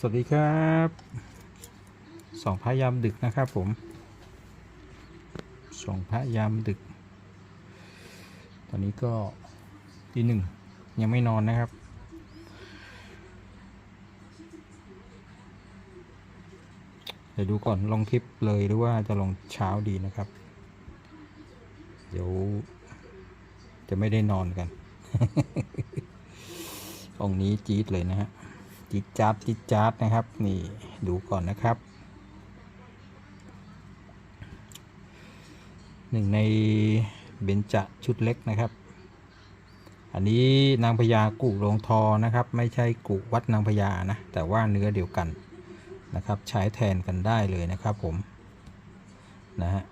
สวัสดีครับสองพระยามดึกนะครับผมสองพระยามดึก ตอนนี้ก็ทีหนึ่งยังไม่นอนนะครับ เดี๋ยวดูก่อนลงคลิปเลยหรือว่าจะลงเช้าดีนะครับ เดี๋ยวจะไม่ได้นอนกันองนี้จี๊ดเลยนะฮะ จิดจาดจิจาดนะครับ นี่ดูก่อนนะครับหนึ่งในเบญจชุดเล็กนะครับ อันนี้นางพญากุโรงทอนะครับ ไม่ใช่กุวัดนางพญานะ แต่ว่าเนื้อเดียวกันนะครับ ใช้แทนกันได้เลยนะครับผมนะฮะ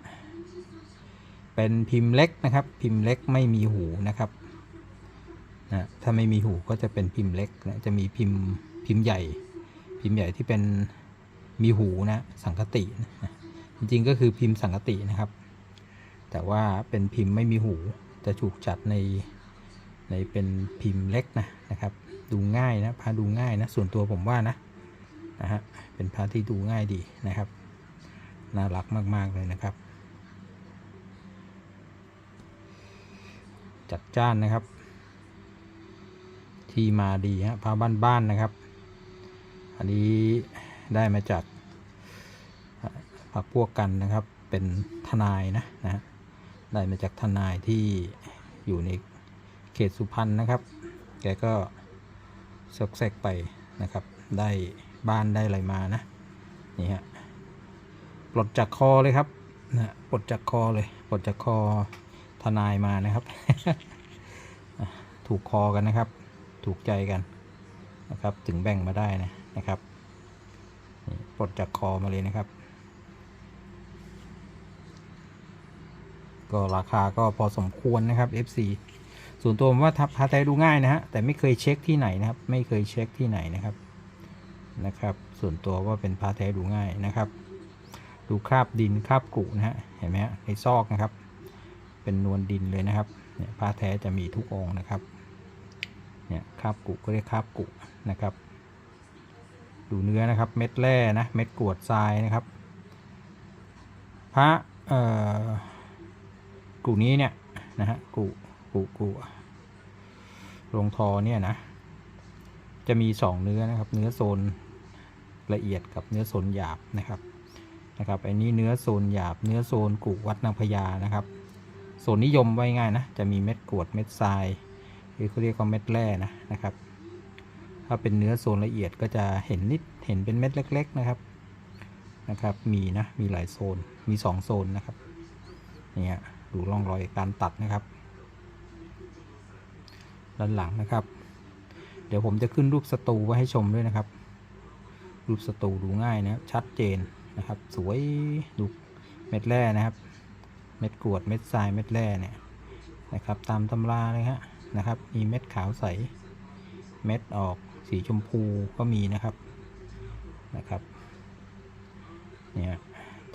เป็นพิมพ์เล็กนะครับ พิมพ์เล็กไม่มีหูนะครับนะถ้าไม่มีหูก็จะเป็นพิมพ์เล็กนะจะมีพิมพ์ พิมพ์ใหญ่ พิมพ์ใหญ่ที่เป็นมีหูนะสังคตินะจริงๆก็คือพิมพ์สังคตินะครับ แต่ว่าเป็นพิมพ์ไม่มีหูจะถูกจัดในในเป็นพิมพ์เล็กนะนะครับ ดูง่ายนะพาดูง่ายนะส่วนตัวผมว่านะนะฮะเป็นพาที่ดูง่ายดีนะครับ น่ารักมากๆเลยนะครับ จัดจ้านนะครับ ที่มาดีฮะพาบ้านๆนะครับ อันนี้ได้มาจากพักพวกกันนะครับ เป็นทนายนะนะได้มาจากทนายที่อยู่ในเขตสุพรรณนะครับ แกก็ซกแซกไปนะครับ ได้บ้านได้อะไรมานะ นี่ฮะ ปลดจากคอเลยครับนะปลดจากคอเลย ปลดจากคอทนายมานะครับ ถูกคอกันนะครับ ถูกใจกันนะครับ ถึงแบ่งมาได้นะ นะครับปลดจากคอมาเลยนะครับ ก็ราคาก็พอสมควรนะครับ FC ส่วนตัวผมว่าทับพาแทดูง่ายนะฮะแต่ไม่เคยเช็คที่ไหนนะครับ ไม่เคยเช็คที่ไหนนะครับนะครับ ส่วนตัวว่าเป็นพาแท้ดูง่ายนะครับ ดูคราบดินคราบกุนะฮะเห็นไหมฮะในซอกนะครับ เป็นนวลดินเลยนะครับเนี่ยพาแท้จะมีทุกองนะครับเนี่ยคราบกุก็เรียกคราบกุนะครับ ดูเนื้อนะครับ เม็ดแร่นะ เม็ดกรวดทรายนะครับ พระเอ่อกุนี้เนี่ยนะฮะกุกุกุลงทอเนี่ยนะ จะมีสองเนื้อนะครับ เนื้อโซนละเอียดกับเนื้อโซนหยาบนะครับนะครับอันนี้เนื้อโซนหยาบ เนื้อโซนกุวัดนางพญานะครับโซนนิยมไว้ง่ายนะ จะมีเม็ดกรวดเม็ดทรายหรือเขาเรียกว่าเม็ดแร่นะนะครับ ถ้าเป็นเนื้อโซนละเอียดก็จะเห็นนิดเห็นเป็นเม็ดเล็ก ๆนะครับนะครับ มีนะมีหลายโซนมีสองโซนนะครับเนี่ยดูร่องรอยการตัดนะครับ ด้านหลังนะครับ เดี๋ยวผมจะขึ้นรูปสตูไว้ให้ชมด้วยนะครับ รูปสตูดูง่ายนะครับชัดเจนนะครับ สวยดูเม็ดแร่นะครับ เม็ดกรวดเม็ดทรายเม็ดแร่เนี่ยนะครับ ตามตำราเลยฮะนะครับ มีเม็ดขาวใส เม็ดออก สีชมพูก็มีนะครับนะครับเนี่ย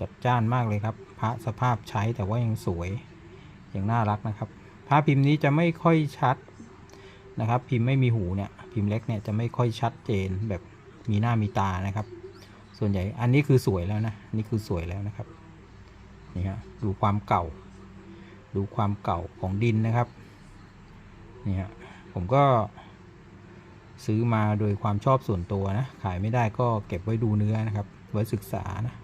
จัดจ้านมากเลยครับ พระสภาพใช้แต่ว่ายังสวยยังน่ารักนะครับ พระพิมพ์นี้จะไม่ค่อยชัดนะครับ พิมพ์ไม่มีหูเนี่ยพิมพ์เล็กเนี่ยจะไม่ค่อยชัดเจนแบบมีหน้ามีตานะครับ ส่วนใหญ่อันนี้คือสวยแล้วนะนี่คือสวยแล้วนะครับนี่ฮะดูความเก่า ดูความเก่าของดินนะครับนี่ฮะผมก็ ซื้อมาโดยความชอบส่วนตัวนะ ขายไม่ได้ก็เก็บไว้ดูเนื้อนะครับ ไว้ศึกษานะ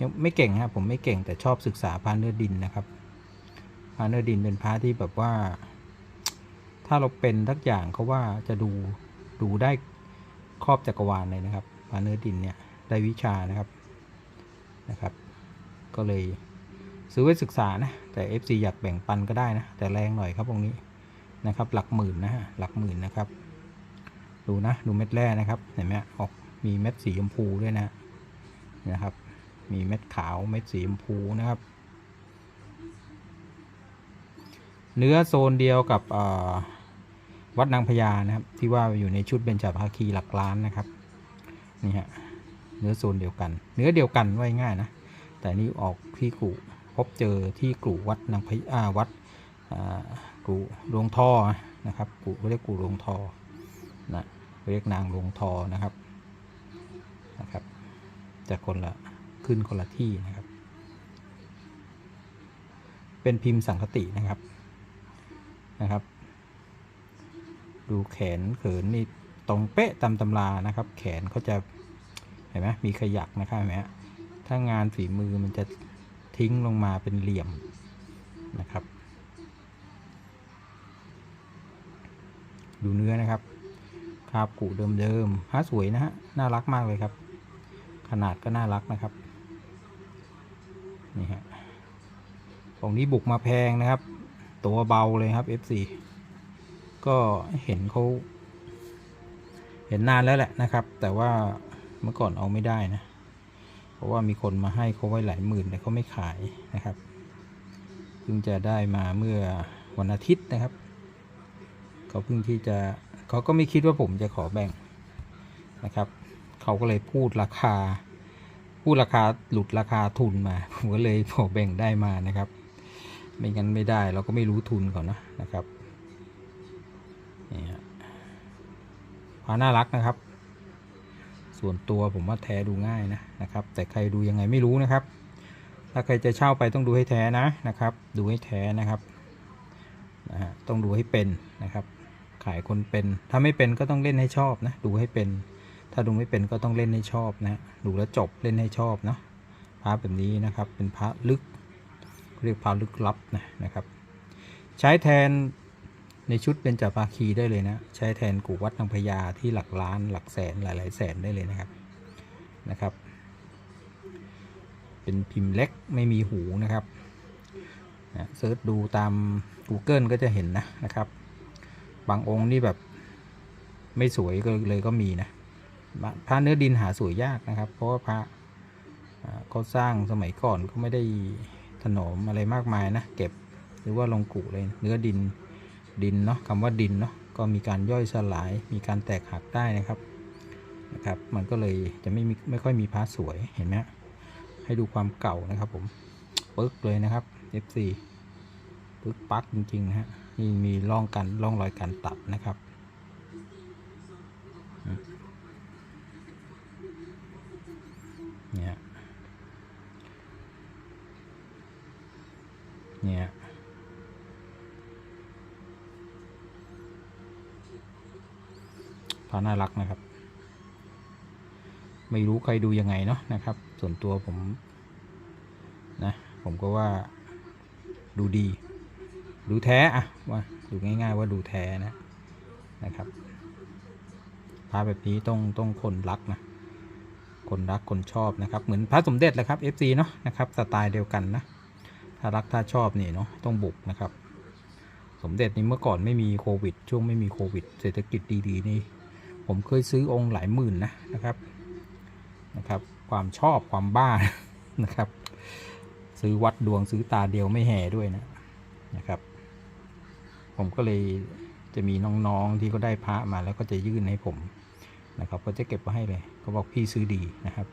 ยังไม่เก่งนะครับผมไม่เก่งแต่ชอบศึกษาพาเนื้อดินนะครับพาเนื้อดินเป็นพาที่แบบว่า ถ้าเราเป็นทักอย่างเขาว่าจะดูดูได้ครอบจักรวาลเลยนะครับพาเนื้อดินเนี่ยได้วิชานะครับนะครับ ก็เลยซื้อไว้ศึกษานะ แต่ FC อยากแบ่งปันก็ได้นะ แต่แรงหน่อยครับตรงนี้นะครับ หลักหมื่นนะฮะหลักหมื่นนะครับ ดูนะ ดูเม็ดแร่นะครับ เห็นไหมออกมีเม็ดสีชมพูด้วยนะนะครับ มีเม็ดขาวเม็ดสีชมพูนะครับ เนื้อโซนเดียวกับวัดนางพญานะครับ ที่ว่าอยู่ในชุดเบญจภาคีหลักล้านนะครับนี่ฮะเนื้อโซนเดียวกัน เนื้อเดียวกันไว้ง่ายนะ แต่นี่ออกที่กู่พบเจอที่กู่วัดนางพญาวัดอ่ากู่ดวงท่อนะครับกู่เขาเรียกกู่ดวงท่อ นะเรียกนางดวงทอนะครับนะครับจะคนละขึ้นคนละที่นะครับ เป็นพิมพ์สังคตินะครับนะครับ ดูแขนเขินนี่ตรงเป๊ะตามตำรานะครับ แขนเขาจะเห็นไหมมีขยักนะครับเห็นไหมะถ้างานฝีมือมันจะทิ้งลงมาเป็นเหลี่ยมนะครับ ดูเนื้อนะครับ คาบกุเดิมๆฮะสวยนะฮะ น่ารักมากเลยครับ ขนาดก็น่ารักนะครับ นี่ฮะของนี้บุกมาแพงนะครับ ตัวเบาเลยครับ FC ก็เห็นเขาเห็นนานแล้วแหละนะครับ แต่ว่าเมื่อก่อนเอาไม่ได้นะ เพราะว่ามีคนมาให้เขาไว้หลายหมื่นแต่เขาไม่ขายนะครับเพิ่งจะได้มาเมื่อวันอาทิตย์นะครับเขาเพิ่งที่จะ เขาก็ไม่คิดว่าผมจะขอแบ่งนะครับ เขาก็เลยพูดราคา พูดราคาหลุดราคาทุนมาผมก็เลยขอแบ่งได้มานะครับ ไม่งั้นไม่ได้เราก็ไม่รู้ทุนเขานะนะครับนี่ฮะพาน่ารักนะครับ ส่วนตัวผมว่าแท้ดูง่ายนะนะครับ แต่ใครดูยังไงไม่รู้นะครับ ถ้าใครจะเช่าไปต้องดูให้แท้นะนะครับ ดูให้แท้นะครับนะฮะต้องดูให้เป็นนะครับ ขายคนเป็น ถ้าไม่เป็นก็ต้องเล่นให้ชอบนะ ดูให้เป็น ถ้าดูไม่เป็นก็ต้องเล่นให้ชอบนะ ดูแล้วจบเล่นให้ชอบเนาะพระแบบนี้นะครับ เป็นพระลึก เรียกพระลึกลับนะนะครับ ใช้แทนในชุดเป็นจาภาคีได้เลยนะ ใช้แทนกูวัดนางพญาที่หลักล้านหลักแสนหลาย ๆ แสนได้เลยนะครับนะครับ เป็นพิมพ์เล็กไม่มีหูนะครับนะเซิร์ชดูตาม Google ก็จะเห็นนะนะครับ บางองค์นี่แบบไม่สวยก็เลยก็มีนะพระเนื้อดินหาสวยยากนะครับ เพราะว่าพระเขาสร้างสมัยก่อนก็ไม่ได้ถนอมอะไรมากมายนะเก็บหรือว่าลงกุเลยเนื้อดินดินเนาะคำว่าดินเนาะก็มีการย่อยสลายมีการแตกหักได้นะครับนะครับ มันก็เลยจะไม่มีไม่ค่อยมีพระสวยเห็นไหมให้ดูความเก่านะครับผมปึ๊กเลยนะครับ F4 ปึ๊กปักจริงๆนะฮะ นี่มีร่องกันร่องรอยการตัดนะครับ เนี่ย เนี่ยพาน่ารักนะครับ ไม่รู้ใครดูยังไงเนาะนะครับ ส่วนตัวผมนะ ผมก็ว่าดูดี ดูแท้อะว่าดูง่ายๆว่าดูแท้นะนะครับพาแบบนี้ต้องต้องคนรักนะคนรักคนชอบนะครับเหมือนพระสมเด็จแหละครับ FC เนาะนะครับสไตล์เดียวกันนะถ้ารักถ้าชอบนี่เนาะต้องบุกนะครับ สมเด็จนี่เมื่อก่อนไม่มีโควิด ช่วงไม่มีโควิด เศรษฐกิจดีๆนี่ผมเคยซื้อองค์หลายหมื่นนะนะครับนะครับ ความชอบความบ้านะครับ ซื้อวัดดวงซื้อตาเดียวไม่แห่ด้วยนะนะครับ ผมก็เลยจะมีน้องๆที่เขาได้พระมาแล้วก็จะยื่นให้ผมนะครับ ก็จะเก็บไว้ให้เลยเขาบอกพี่ซื้อดีนะครับ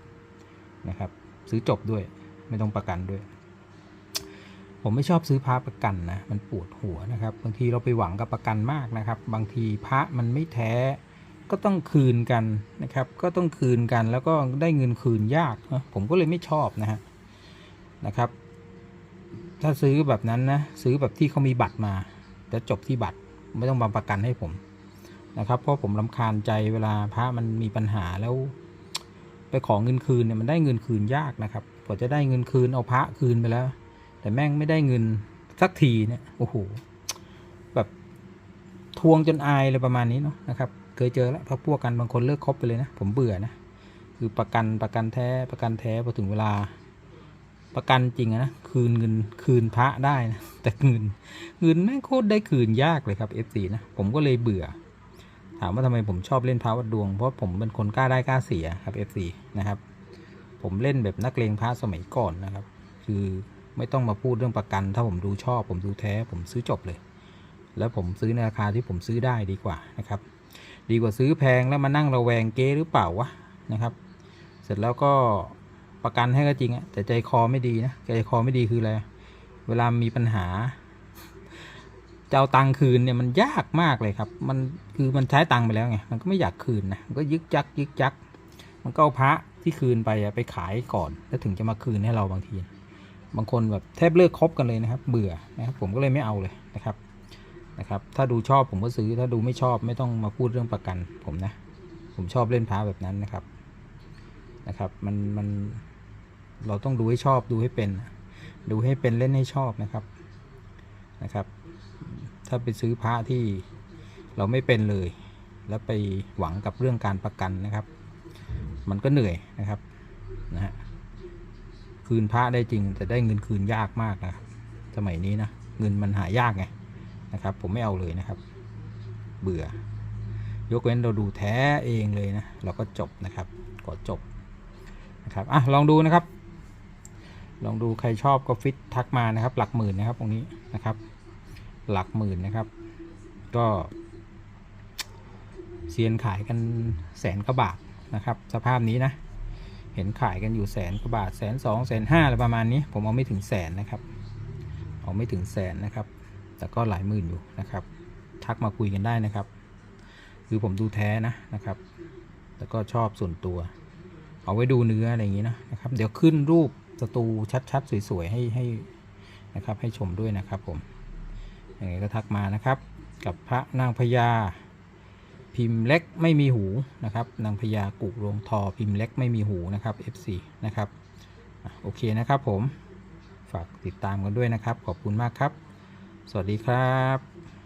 นะครับ ซื้อจบด้วยไม่ต้องประกันด้วย ผมไม่ชอบซื้อพระประกันนะมันปวดหัวนะครับ บางทีเราไปหวังกับประกันมากนะครับ บางทีพระมันไม่แท้ก็ต้องคืนกันนะครับ ก็ต้องคืนกันแล้วก็ได้เงินคืนยากผมก็เลยไม่ชอบนะฮะนะครับ ถ้าซื้อแบบนั้นนะซื้อแบบที่เขามีบัตรมา จะจบที่บัตรไม่ต้องมาประกันให้ผมนะครับเพราะผมลำคาญใจเวลาพระมันมีปัญหาแล้ว ไปขอเงินคืนเนี่ยมันได้เงินคืนยากนะครับกว่าจะได้เงินคืนเอาพระคืนไปแล้ว แต่แม่งไม่ได้เงินสักทีเนี่ยโอ้โหแบบทวงจนอายเลยประมาณนี้เนาะนะครับเคยเจอแล้วพักพวกกันบางคนเลิกคบไปเลยนะ ผมเบื่อนะ คือประกันประกันแท้ประกันแท้พอถึงเวลา ประกันจริงนะคืนเงินคืนพระได้นะแต่เงินเงินแม่งโคตรได้คืนยากเลยครับ F4 นะผมก็เลยเบื่อ ถามว่าทำไมผมชอบเล่นพระวัดดวง เพราะผมเป็นคนกล้าได้กล้าเสียครับ F4 นะครับ ผมเล่นแบบนักเลงพระสมัยก่อนนะครับ คือไม่ต้องมาพูดเรื่องประกัน ถ้าผมดูชอบ ผมดูแท้ ผมซื้อจบเลย แล้วผมซื้อในราคาที่ผมซื้อได้ดีกว่านะครับ ดีกว่าซื้อแพงแล้วมานั่งระแวงเก๊หรือเปล่าวะนะครับ เสร็จแล้วก็ ประกันให้ก็จริงอะแต่ใจคอไม่ดีนะใจคอไม่ดีคืออะไรเวลามีปัญหาจะเอาตังค์คืนเนี่ยมันยากมากเลยครับ มันคือมันใช้ตังค์ไปแล้วไงมันก็ไม่อยากคืนนะมันก็ยึกยักยึกยัก มันก็เอาพระที่คืนไปไปขายก่อน แล้วถึงจะมาคืนให้เราบางที บางคนแบบแทบเลิกคบกันเลยนะครับ เบื่อนะครับ ผมก็เลยไม่เอาเลยนะครับนะครับ ถ้าดูชอบผมก็ซื้อถ้าดูไม่ชอบไม่ต้องมาพูดเรื่องประกัน ผมนะ ผมชอบเล่นพระแบบนั้นนะครับนะครับ มันมัน เราต้องดูให้ชอบดูให้เป็น ดูให้เป็นเล่นให้ชอบนะครับนะครับ ถ้าไปซื้อพระที่เราไม่เป็นเลย แล้วไปหวังกับเรื่องการประกันนะครับ มันก็เหนื่อยนะครับนะฮะคืนพระได้จริงแต่ได้เงินคืนยากมากนะสมัยนี้นะเงินมันหายากไงนะครับ ผมไม่เอาเลยนะครับ เบื่อ ยกเว้นเราดูแท้เองเลยนะเราก็จบนะครับกดจบนะครับอะลองดูนะครับ ลองดูใครชอบก็ฟิตทักมานะครับ หลักหมื่นนะครับตรงนี้นะครับ หลักหมื่นนะครับ ก็เซียนขายกันแสนกว่าบาทนะครับ สภาพนี้นะ เห็นขายกันอยู่แสนกว่าบาทแสนสองแสนห้าอะไรประมาณนี้ ผมเอาไม่ถึงแสนนะครับเอาไม่ถึงแสนนะครับ แต่ก็หลายหมื่นอยู่นะครับ ทักมาคุยกันได้นะครับ คือผมดูแท้นะนะครับ แล้วก็ชอบส่วนตัว เอาไว้ดูเนื้ออะไรอย่างนี้นะนะครับ เดี๋ยวขึ้นรูป สตูชัดๆ สวยๆ ให้ให้นะครับ ให้ชมด้วยนะครับผมยังไงก็ทักมานะครับ กับพระนางพญาพิมพ์เล็กไม่มีหูนะครับ นางพญากุโรงทอพิมพ์เล็กไม่มีหูนะครับ F4 นะครับโอเคนะครับผมฝากติดตามกันด้วยนะครับ ขอบคุณมากครับ สวัสดีครับ